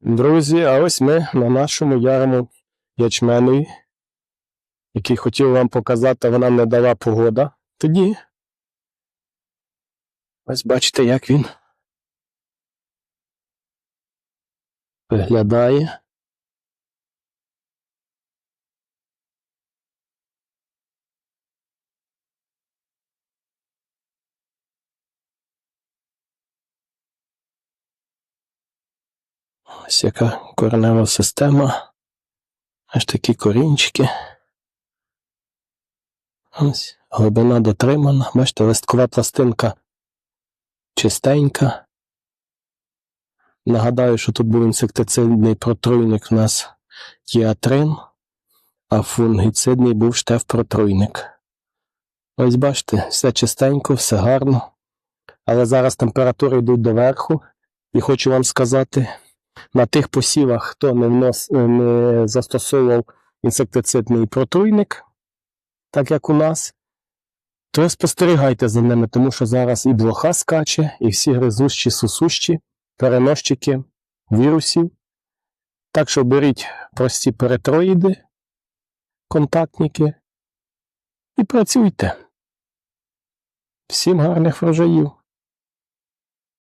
Друзі, а ось ми на нашому ярму ячменові, який хотів вам показати, вона не дала погода. Тоді. Ось бачите, як він виглядає. Ось яка коренева система. Аж такі корінчики. Ось глибина дотримана. Бачите, листкова пластинка чистенька. Нагадаю, що тут був інсектицидний протруйник у нас тіатрин, а фунгіцидний був штеф-протруйник. Ось бачите, все чистенько, все гарно. Але зараз температури йдуть доверху. І хочу вам сказати, на тих посівах, хто не, внос, не застосовував інсектицидний протруйник, так як у нас, то спостерігайте за ними, тому що зараз і блоха скаче, і всі гризущі, сусущі, переносчики вірусів. Так що беріть прості перетроїди, контактники і працюйте. Всім гарних врожаїв!